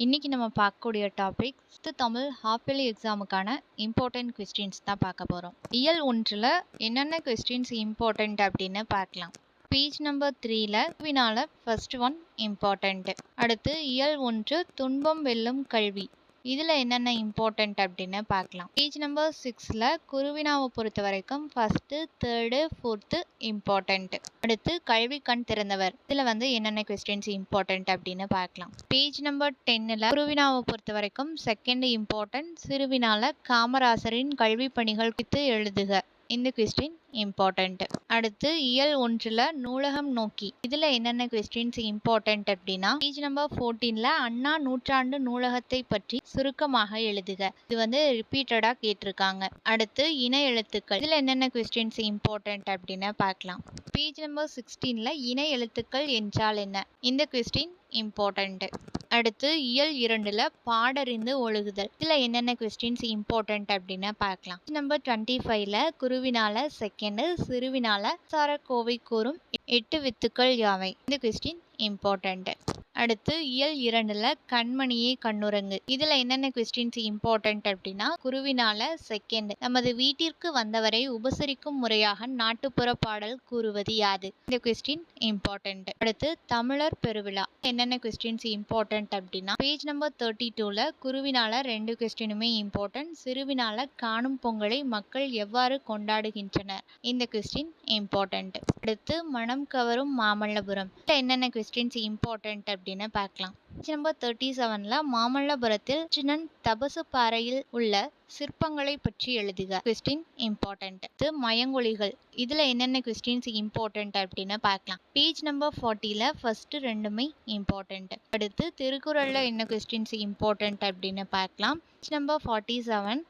இன்றைக்கி நம்ம பார்க்கக்கூடிய topic fifth Tamil half yearly எக்ஸாமுக்கான important questions தான் பார்க்க போகிறோம் இயல் ஒன்றில் என்னென்ன கொஸ்டின்ஸ் இம்பார்ட்டண்ட் அப்படின்னு பார்க்கலாம். பேஜ் நம்பர் த்ரீல வினால ஃபர்ஸ்ட் ஒன் இம்பார்ட்டண்ட்டு அடுத்து இயல் ஒன்று துன்பம் வெல்லும் கல்வி. இதில் என்னென்ன இம்பார்ட்டண்ட் அப்படின்னு பார்க்கலாம். பேஜ் நம்பர் சிக்ஸில் குருவினாவை பொறுத்த வரைக்கும் ஃபஸ்ட்டு தேர்டு ஃபோர்த்து இம்பார்ட்டண்ட் அடுத்து கல்வி கண் திறந்தவர். இதில் வந்து என்னென்ன கொஸ்டின்ஸ் இம்பார்ட்டண்ட் அப்படின்னு பார்க்கலாம். பேஜ் நம்பர் டென்னில் குருவினாவை பொறுத்த வரைக்கும் செகண்ட் இம்பார்ட்டன்ட் சிறுவினால காமராசரின் கல்வி பணிகள் குறித்து எழுதுக. இந்த கொஸ்டின் இம்பார்ட்டண்ட் அடுத்து இயல் ஒன்றில் நூலகம் நோக்கி. இதில் என்னென்ன கொஸ்டின்ஸ் இம்பார்ட்டண்ட் அப்படின்னா பேஜ் நம்பர் ஃபோர்டீனில் அண்ணா நூற்றாண்டு நூலகத்தை பற்றி சுருக்கமாக எழுதுக. இது வந்து ரிப்பீட்டடாக கேட்டிருக்காங்க. அடுத்து இன எழுத்துக்கள். இதில் என்னென்ன கொஸ்டின்ஸ் இம்பார்ட்டண்ட் அப்படின்னு பார்க்கலாம். பேஜ் நம்பர் சிக்ஸ்டீனில் இன எழுத்துக்கள் என்றால் என்ன? இந்த கொஸ்டின் இம்பார்ட்டண்ட் அடுத்து இயல் இரண்டுல பாடறிந்து ஒழுகுதல். இதில் என்னென்ன கொஸ்டின்ஸ் இம்பார்ட்டண்ட் அப்படின்னு பார்க்கலாம். நம்பர் டுவெண்ட்டி ஃபைவ்ல குருவினால செகண்டு சிறுவினால சாரக்கோவை கூறும் எட்டு வித்துக்கள் யாவை? இந்த கொஸ்டின் இம்பார்ட்டண்ட் அடுத்து இயல் இரண்டுல கண்மணியே கண்ணுரங்கு. இதுல என்னென்ன கொஸ்டின்ஸ் இம்பார்ட்டன்ட் அப்படின்னா குருவினால செகண்ட் நமது வீட்டிற்கு வந்தவரை உபசரிக்கும் முறையாக நாட்டுப்புற பாடல் கூறுவது யாது? இந்த கொஸ்டின் இம்பார்ட்டன்ட் அடுத்து தமிழர் பெருவிழா. என்னென்ன கொஸ்டின்ஸ் இம்பார்ட்டன்ட் அப்படின்னா பேஜ் நம்பர் தேர்ட்டி டூல குருவினால ரெண்டு கொஸ்டினுமே இம்பார்ட்டன்ட் சிறுவினால காணும் பொங்கலை மக்கள் எவ்வாறு கொண்டாடுகின்றனர்? இந்த கொஸ்டின் இம்பார்ட்டன்ட் அடுத்து மனம் கவரும் மாமல்லபுரம். என்னென்ன கொஸ்டின்ஸ் இம்பார்ட்டன்ட் அப்படின்னு பார்க்கலாம். நம்பர் தேர்ட்டி செவன்ல மாமல்லபுரத்தில் சின்னன் தபசு பாறையில் உள்ள சிற்பங்களை பற்றி எழுதுக. கொஸ்டின் இம்பார்ட்டன்ட் இது மயங்கொலிகள். இதுல என்னென்ன கொஸ்டின்ஸ் இம்பார்ட்டன்ட் அப்படின்னு பார்க்கலாம். பேஜ் நம்பர் ஃபார்ட்டில ஃபர்ஸ்ட் ரெண்டுமே இம்பார்ட்டன்ட் அடுத்து திருக்குறள்ல என்ன கொஸ்டின்ஸ் இம்பார்ட்டன்ட் அப்படின்னு பார்க்கலாம். Number forty seven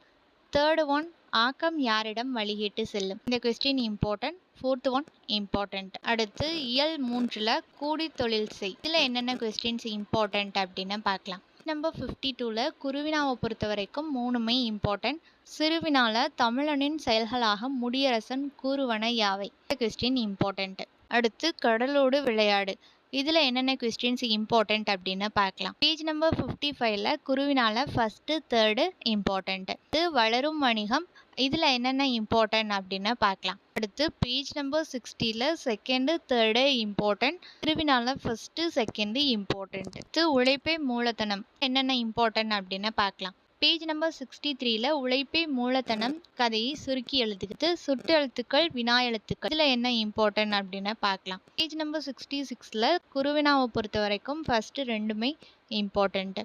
third one ஆக்கம் யாரிடம் வழிகிட்டு செல்லும்? இந்த question important fourth one important அடுத்து இயல் மூன்றில் கூடி தொழில் செய். இதில் என்னென்ன கொஸ்டின்ஸ் இம்பார்ட்டன்ட் அப்படின்னு பார்க்கலாம். நம்பர் ஃபிஃப்டி டூவில் குருவினாவை பொறுத்த வரைக்கும் மூணுமே இம்பார்ட்டன்ட் சிறுவினால தமிழனின் செயல்களாக முடியரசன் கூறுவன யாவை? இந்த கொஸ்டின் இம்பார்ட்டன்ட் அடுத்து கடலோடு விளையாடு. இதில் என்னென்ன கொஸ்டின்ஸ் இம்பார்ட்டன்ட் அப்படின்னு பார்க்கலாம். பேஜ் நம்பர் ஃபிஃப்டி ஃபைவ்ல குருவினால ஃபஸ்ட்டு தேர்டு இம்பார்ட்டன்ட் இது வளரும் வணிகம் இதில் என்னென்ன இம்பார்ட்டன்ட் அப்படின்னு பார்க்கலாம் அடுத்து பேஜ் நம்பர் சிக்ஸ்டியில் செகண்டு தேர்டு இம்பார்ட்டன்ட் திருவினால ஃபஸ்ட்டு செகண்டு இம்பார்ட்டன்ட் இது உழைப்பே மூலதனம். என்னென்ன இம்பார்ட்டன்ட் அப்படின்னு பார்க்கலாம் பேஜ் நம்பர் சிக்ஸ்டி த்ரீல உழைப்பே மூலதனம். கதையை சுருக்கி எழுதுகிறது. சுட்டு எழுத்துக்கள் வினா எழுத்துக்கள். இதில் என்ன இம்பார்ட்டன்ட் அப்படின்னு பார்க்கலாம் பேஜ் நம்பர் சிக்ஸ்டி சிக்ஸில் குருவினாவை பொறுத்த வரைக்கும் ஃபஸ்ட்டு ரெண்டுமே இம்பார்ட்டன்ட்டு